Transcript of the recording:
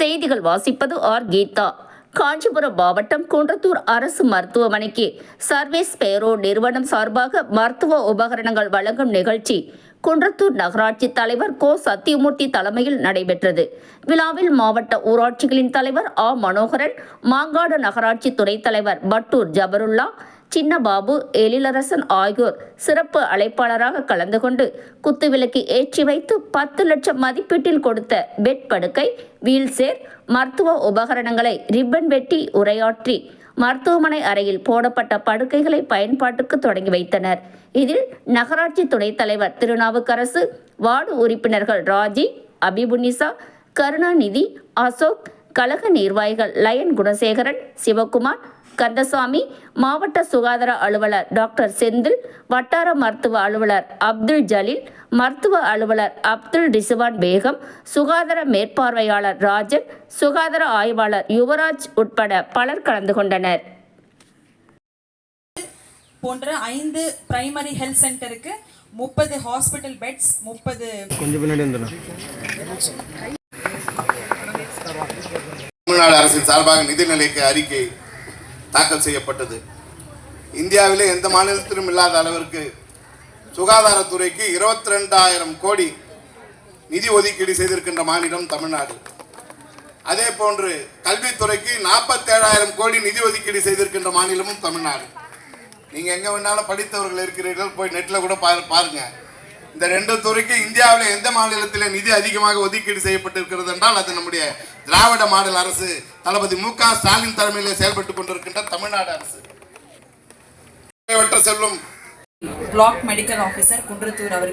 செய்திகள் வாசிப்பது ஆர். கீதா. காஞ்சிபுரம் மாவட்டம் குன்றத்தூர் அரசு மருத்துவமனைக்கு சர்வீஸ் பேரோ நிறுவனம் சார்பாக மருத்துவ உபகரணங்கள் வழங்கும் நிகழ்ச்சி குன்றத்தூர் நகராட்சி தலைவர் கோ. சத்தியமூர்த்தி தலைமையில் நடைபெற்றது. விழாவில் மாவட்ட ஊராட்சிகளின் தலைவர் ஆ. மனோகரன் மாங்காடு நகராட்சி துணைத் தலைவர் பட்டூர் ஜபருல்லா சின்னபாபு எழிலரசன் ஆகியோர் சிறப்பு அழைப்பாளராக கலந்து கொண்டு குத்துவிளக்கு ஏற்றி வைத்து பத்து லட்சம் மதிப்பீட்டில் கொடுத்த பெட் படுக்கை வீல்சேர் மருத்துவ உபகரணங்களை ரிப்பன் வெட்டி உரையாற்றி மருத்துவமனை அறையில் போடப்பட்ட படுக்கைகளை பயன்பாட்டுக்கு தொடங்கி வைத்தனர். இதில் நகராட்சி துணைத் தலைவர் திருநாவுக்கரசு வார்டு உறுப்பினர்கள் ராஜி அபிபுன்னிசா கருணாநிதி அசோக் கழக நிர்வாகிகள் லயன் குணசேகரன் சிவகுமார் கந்தசாமி மாவட்ட சுகாதார அலுவலர் டாக்டர் செந்தில் வட்டார மருத்துவ அலுவலர் அப்துல் ஜலீல் மருத்துவ அலுவலர் அப்துல் ரிசுவான் பேகம் சுகாதார மேற்பார்வையாளர் ராஜன் சுகாதார ஆய்வாளர் யுவராஜ் உட்பட பலர் கலந்து கொண்டனர். போன்ற ஐந்து பிரைமரி ஹெல்த் சென்டருக்கு முப்பது ஹாஸ்பிட்டல் பெட்ஸ் முப்பது தமிழ்நாடு அரசின் சார்பாக நிதிநிலைக்கு அறிக்கை தாக்கல் செய்யப்பட்டது. இந்தியாவிலே எந்த மாநிலத்திலும் இல்லாத அளவிற்கு சுகாதாரத்துறைக்கு இருபத்தி ரெண்டாயிரம் கோடி நிதி ஒதுக்கீடு செய்திருக்கின்ற மாநிலம் தமிழ்நாடு. அதே போன்று கல்வித்துறைக்கு நாற்பத்தேழாயிரம் கோடி நிதி ஒதுக்கீடு செய்திருக்கின்ற மாநிலமும் தமிழ்நாடு. நீங்கள் எங்கே வேணாலும் படித்தவர்கள் இருக்கிறீர்கள் போய் நெட்டில் கூட பாரு பாருங்கள் இந்த ரெண்டு துறைக்கு இந்தியாவில் எந்த மாநிலத்தில் நிதி அதிகமாக ஒதுக்கீடு செய்யப்பட்டிருக்கிறது என்றால் அது நம்முடைய திராவிட மாடல் அரசு. தளபதி மு க ஸ்டாலின் தலைமையில் செயல்பட்டு கொண்டிருக்கின்ற தமிழ்நாடு அரசு. செல்லும் பிளாக் மெடிக்கல் ஆஃபீஸர் குன்றத்தூர் அவர்கள்.